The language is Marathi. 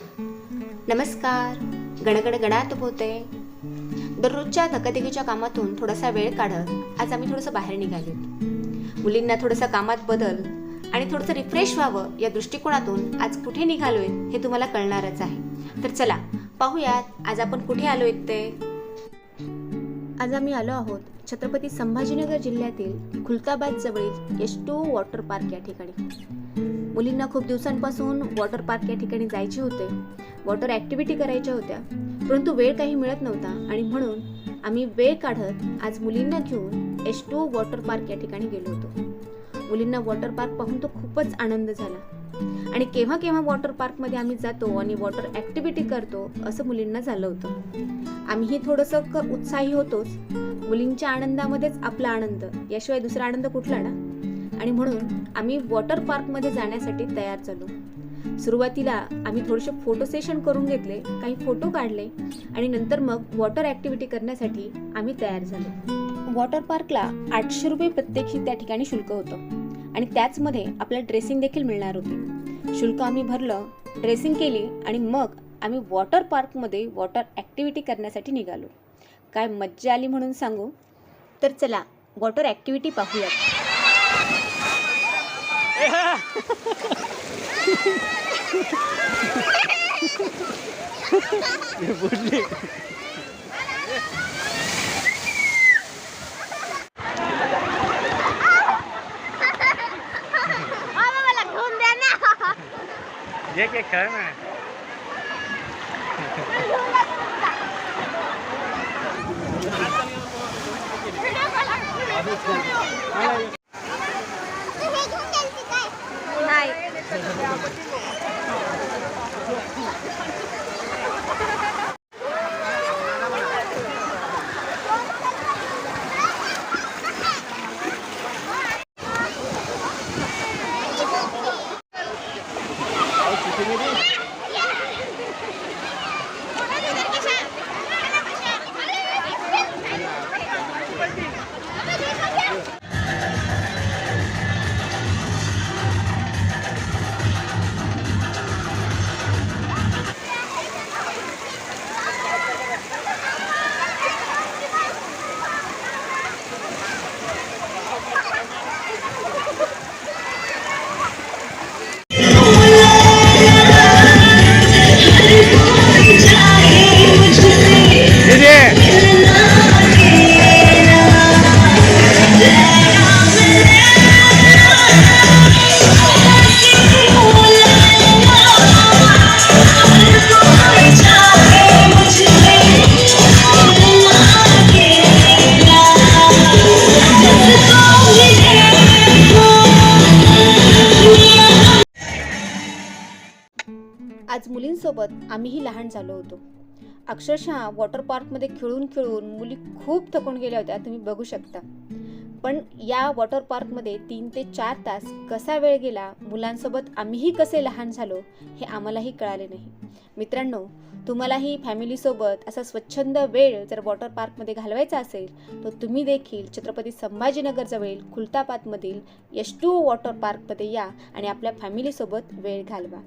नमस्कार. गणगण गणात होते दररोजच्या धकाधकीच्या कामातून थोडासा वेळ काढत आज आम्ही थोडंसं बाहेर निघालो मुलींना थोडंसं कामात बदल आणि थोडंसं रिफ्रेश व्हावं या दृष्टिकोनातून आज कुठे निघालोय हे तुम्हाला कळणारच आहे. तर चला पाहूयात आज आपण कुठे आलोय ते आज आम्ही आलो आहोत छत्रपती संभाजीनगर जिल्ह्यातील खुलताबाद जवळील एस टू वॉटर पार्क या ठिकाणी. मुलींना खूप दिवसांपासून वॉटर पार्क या ठिकाणी जायचे होते. वॉटर ॲक्टिव्हिटी करायच्या होत्या. परंतु वेळ काही मिळत नव्हता आणि म्हणून आम्ही वेळ काढत आज मुलींना घेऊन एस टू वॉटर पार्क या ठिकाणी गेलो होतो. मुलींना वॉटर पार्क पाहून तो खूपच आनंद झाला. आणि केव्हा केव्हा वॉटर पार्कमध्ये आम्ही जातो आणि वॉटर ॲक्टिव्हिटी करतो असं मुलींना झालं होतं. आम्हीही थोडंसं क उत्साही होतोच. मुलींच्या आनंदामध्येच आपला आनंद. याशिवाय दुसरा आनंद कुठला ना? आणि म्हणून आम्ही वॉटर पार्कमध्ये जाण्यासाठी तयार झालो. सुरुवातीला आम्ही थोडेसे फोटो सेशन करून घेतले काही फोटो काढले आणि नंतर मग वॉटर ॲक्टिव्हिटी करण्यासाठी आम्ही तयार झालो. वॉटर पार्कला आठशे रुपये प्रत्येकी त्या ठिकाणी शुल्क होतं आणि त्याचमध्ये आपल्याला ड्रेसिंग देखील मिळणार होती. शुल्क आम्ही भरलं ड्रेसिंग केली आणि मग आम्ही वॉटर पार्कमध्ये वॉटर ॲक्टिव्हिटी करण्यासाठी निघालो. काय मज्जा आली म्हणून सांगू? तर चला वॉटर ॲक्टिव्हिटी पाहूयात. बाबा मला घेऊन द्या ना ये के खेळ ना तुम्ही घेऊन द्याल काय नाही मुलींसोबत आम्हीही लहान झालो होतो. अक्षरशः वॉटर पार्कमध्ये खेळून खेळून मुली खूप थकून गेल्या होत्या तुम्ही बघू शकता. पण या वॉटर पार्कमध्ये तीन ते चार तास कसा वेळ गेला मुलांसोबत आम्हीही कसे लहान झालो हे आम्हालाही कळाले नाही. मित्रांनो तुम्हालाही फॅमिलीसोबत असा स्वच्छंद वेळ जर वॉटर पार्कमध्ये घालवायचा असेल तर तुम्ही देखील छत्रपती संभाजीनगरजवळील खुलताबादमधील यश टू वॉटर पार्कमध्ये या आणि आपल्या फॅमिलीसोबत वेळ घालवा.